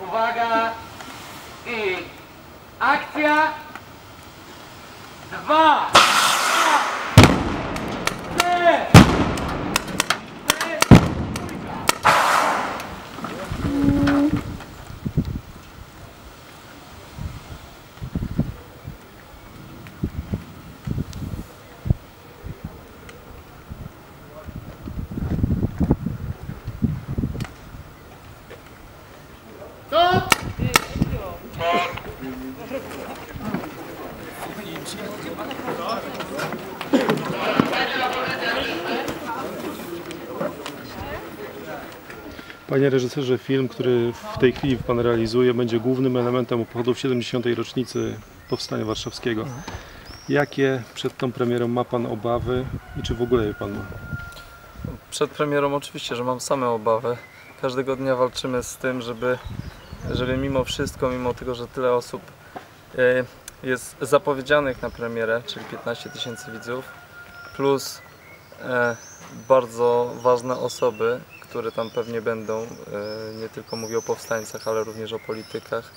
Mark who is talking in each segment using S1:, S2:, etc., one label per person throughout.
S1: Uwaga! I akcja! Dwa!
S2: Panie reżyserze, film, który w tej chwili Pan realizuje, będzie głównym elementem obchodów 70. rocznicy Powstania Warszawskiego. Jakie przed tą premierą ma Pan obawy i czy w ogóle je Pan ma?
S3: Przed premierą oczywiście, że mam same obawy. Każdego dnia walczymy z tym, żeby, żeby mimo wszystko, mimo tego, że tyle osób e, jest zapowiedzianych na premierę, czyli 15 tysięcy widzów, plus e, bardzo ważne osoby, które tam pewnie będą, e, nie tylko mówię o powstańcach, ale również o politykach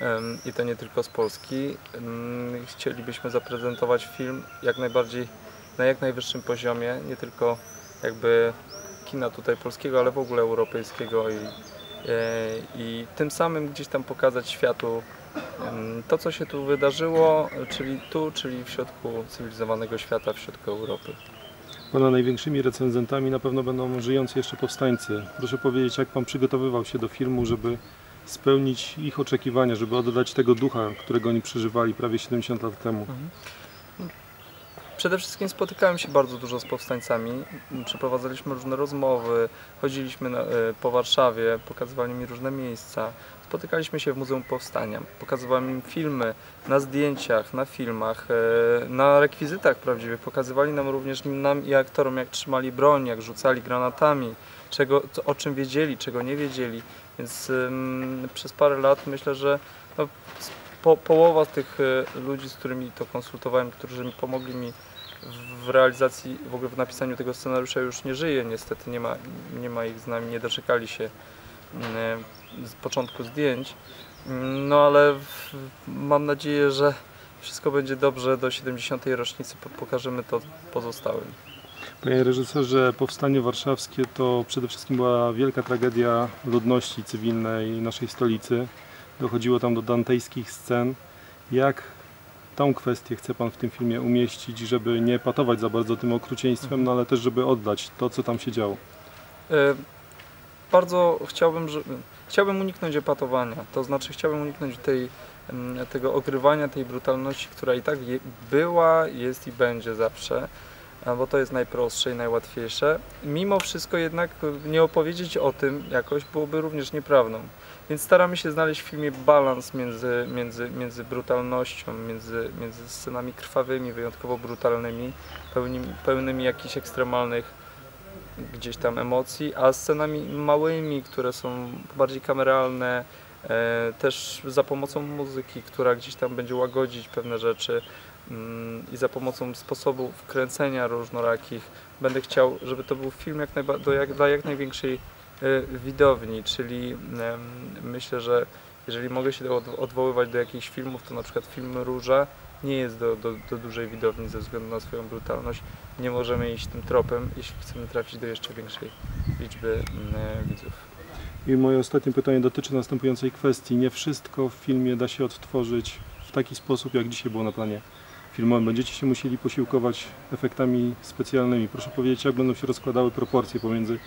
S3: em, i to nie tylko z Polski. Em, Chcielibyśmy zaprezentować film jak najbardziej na jak najwyższym poziomie, nie tylko jakby kina tutaj polskiego, ale w ogóle europejskiego i, e, i tym samym gdzieś tam pokazać światu to, co się tu wydarzyło, czyli tu, czyli w środku cywilizowanego świata, w środku Europy.
S2: Pana największymi recenzentami na pewno będą żyjący jeszcze powstańcy. Proszę powiedzieć, jak Pan przygotowywał się do filmu, żeby spełnić ich oczekiwania, żeby oddać tego ducha, którego oni przeżywali prawie 70 lat temu.
S3: Przede wszystkim spotykałem się bardzo dużo z powstańcami, przeprowadzaliśmy różne rozmowy, chodziliśmy na, e, po Warszawie, pokazywali mi różne miejsca. Spotykaliśmy się w Muzeum Powstania, pokazywałem im filmy na zdjęciach, na filmach, e, na rekwizytach prawdziwych. Pokazywali nam również nam i aktorom, jak trzymali broń, jak rzucali granatami, czego, o czym wiedzieli, czego nie wiedzieli. Więc przez parę lat myślę, że no, po, połowa tych e, ludzi, z którymi to konsultowałem, którzy mi pomogli mi w- realizacji, w ogóle w napisaniu tego scenariusza już nie żyje. Niestety nie ma, nie ma ich z nami, nie doczekali się mm, z początku zdjęć. Mm, No ale mam nadzieję, że wszystko będzie dobrze. Do 70. rocznicy po- pokażemy to pozostałym.
S2: Panie reżyserze, Powstanie Warszawskie to przede wszystkim była wielka tragedia ludności cywilnej naszej stolicy. Dochodziło tam do dantejskich scen. Jak tą kwestię chce Pan w tym filmie umieścić, żeby nie patować za bardzo tym okrucieństwem, no ale też żeby oddać to, co tam się działo?
S3: E, Bardzo chciałbym, że, chciałbym uniknąć epatowania, to znaczy chciałbym uniknąć tej, em, tego ogrywania, tej brutalności, która i tak była, jest i będzie zawsze, bo to jest najprostsze i najłatwiejsze. Mimo wszystko jednak e, nie opowiedzieć o tym jakoś byłoby również nieprawdą. Więc staramy się znaleźć w filmie balans między, między, między brutalnością, między, między scenami krwawymi, wyjątkowo brutalnymi, pełnymi, pełnymi jakichś ekstremalnych gdzieś tam emocji, a scenami małymi, które są bardziej kameralne, e, też za pomocą muzyki, która gdzieś tam będzie łagodzić pewne rzeczy i za pomocą sposobów kręcenia różnorakich. Będę chciał, żeby to był film jak do jak, dla jak największej e, widowni, czyli myślę, że jeżeli mogę się od, odwoływać do jakichś filmów, to na przykład film Róża nie jest do, do, do dużej widowni ze względu na swoją brutalność. Nie możemy iść tym tropem, jeśli chcemy trafić do jeszcze większej liczby mm, e, widzów.
S2: I moje ostatnie pytanie dotyczy następującej kwestii. Nie wszystko w filmie da się odtworzyć w taki sposób, jak dzisiaj było na planie filmowym. Będziecie się musieli posiłkować efektami specjalnymi. Proszę powiedzieć, jak będą się rozkładały proporcje pomiędzy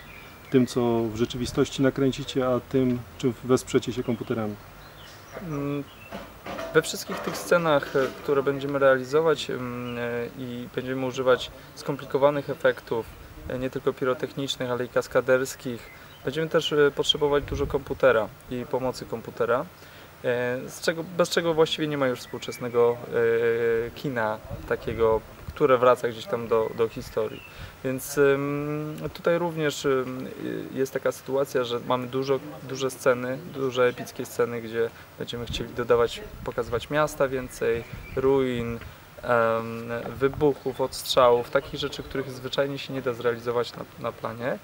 S2: tym, co w rzeczywistości nakręcicie, a tym, czym wesprzecie się komputerami.
S3: Mm, We wszystkich tych scenach, e, które będziemy realizować mm, e, i będziemy używać skomplikowanych efektów, e, nie tylko pirotechnicznych, ale i kaskaderskich, będziemy też potrzebować dużo komputera i pomocy komputera. E, Z czego, bez czego właściwie nie ma już współczesnego e, kina takiego, które wraca gdzieś tam do, do historii. Więc tutaj również jest taka sytuacja, że mamy dużo, duże sceny, duże epickie sceny, gdzie będziemy chcieli dodawać, pokazywać miasta więcej, ruin, wybuchów, odstrzałów, takich rzeczy, których zwyczajnie się nie da zrealizować na, na planie.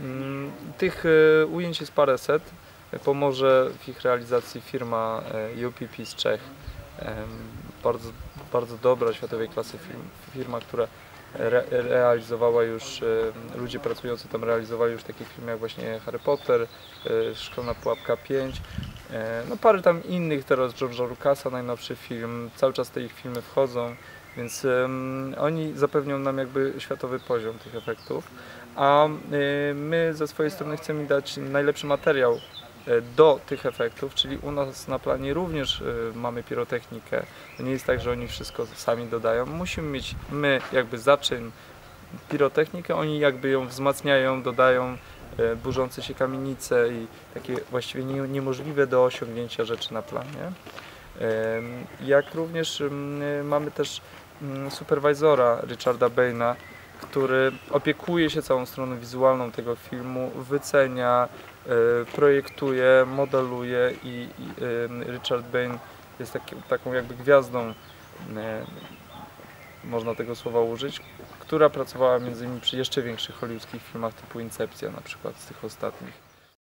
S3: Ym, Tych y, ujęć jest paręset. Pomoże w ich realizacji firma e, UPP z Czech. Bardzo, bardzo dobra, światowej klasy firm, firma, która re, realizowała już, e, ludzie pracujący tam realizowali już takie filmy jak właśnie Harry Potter, e, Szklana Pułapka 5, e, no parę tam innych teraz, George'a Lucasa, najnowszy film, cały czas te ich filmy wchodzą, więc em, oni zapewnią nam jakby światowy poziom tych efektów, a e, my ze swojej strony chcemy dać najlepszy materiał do tych efektów, czyli u nas na planie również e, mamy pirotechnikę. To nie jest tak, że oni wszystko sami dodają. Musimy mieć my jakby zaczyn pirotechnikę, oni jakby ją wzmacniają, dodają e, burzące się kamienice i takie właściwie nie, niemożliwe do osiągnięcia rzeczy na planie. Jak również mamy też superwizora Richarda Baina, który opiekuje się całą stroną wizualną tego filmu, wycenia, e, projektuje, modeluje i, em, Richard Bain jest taki, taką jakby gwiazdą, e, można tego słowa użyć, która pracowała między innymi przy jeszcze większych hollywoodzkich filmach typu Incepcja na przykład z tych ostatnich.